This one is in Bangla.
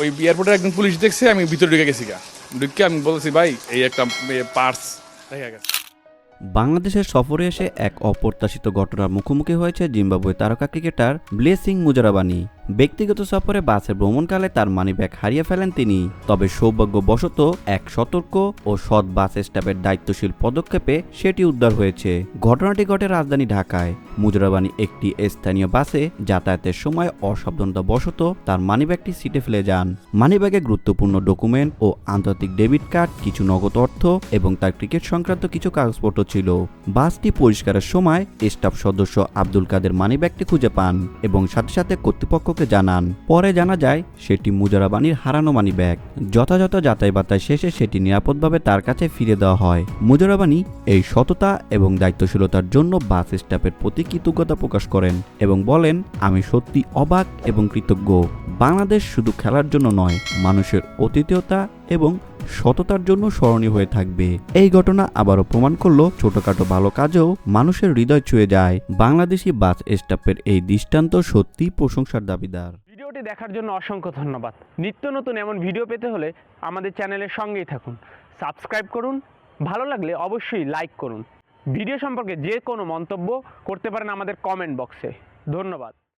ওই এয়ারপোর্টে একজন পুলিশ দেখছে, আমি ভিতরে ঢুকে গেছি গা। ঢুকে আমি বলেছি ভাই, এই একটা পার্স বাংলাদেশের সফরে এসে এক অপ্রত্যাশিত ঘটনার মুখোমুখি হয়েছে জিম্বাবুয়ে তারকা ক্রিকেটার ব্লেসিং মুজারাবানি। ব্যক্তিগত সফরে বাসে ভ্রমণকালে তার মানিব্যাগ হারিয়ে ফেলেন তিনি। তবে সৌভাগ্যবশত এক সতর্ক ও সৎ বাস স্টাফের দায়িত্বশীল পদক্ষেপে সেটি উদ্ধার হয়েছে। ঘটনাটি ঘটে রাজধানী ঢাকায়। মুজরাবানি একটি স্থানীয় বাসে যাতায়াতের সময় অসাবধানতা অসাবধানতাবশত তার মানিব্যাগটি সিটে ফেলে যান। মানিব্যাগে গুরুত্বপূর্ণ ডকুমেন্ট ও আন্তর্জাতিক ডেবিট কার্ড কিছু নগদ অর্থ এবং তার ক্রিকেট সংক্রান্ত কিছু কাগজপত্র ছিল। বাসটি পরিষ্কারের সময় স্টাফ সদস্য আব্দুল কাদের মানিব্যাগটি খুঁজে পান এবং সাথে সাথে কর্তৃপক্ষকে জানান। পরে জানা যায়, সেটি মুজারাবানির হারানো মানি ব্যাগ। যথাযথ যাচাই বাতায় শেষে সেটি নিরাপদভাবে তার কাছে ফিরে দেওয়া হয়। মুজারাবানি এই সততা এবং দায়িত্বশীলতার জন্য বাস স্টাফের প্রতি কৃতজ্ঞতা প্রকাশ করেন এবং বলেন, আমি সত্যি অবাক এবং কৃতজ্ঞ। বাংলাদেশ শুধু খেলার জন্য নয়, মানুষের অতিথিয়তা এবং সততার জন্য স্মরণীয় হয়ে থাকবে। এই ঘটনা আবারও প্রমাণ করল ছোটখাটো ভালো কাজেও মানুষের হৃদয় ছুঁয়ে যায় বাংলাদেশি বাস স্টাফের এই দৃষ্টান্ত সত্যি প্রশংসার দাবিদার। ভিডিওটি দেখার জন্য অসংখ্য ধন্যবাদ। নিত্য নতুন এমন ভিডিও পেতে হলে আমাদের চ্যানেলের সঙ্গেই থাকুন। সাবস্ক্রাইব করুন, ভালো লাগলে অবশ্যই লাইক করুন। ভিডিও সম্পর্কে যে কোনো মন্তব্য করতে পারেন আমাদের কমেন্ট বক্সে। ধন্যবাদ।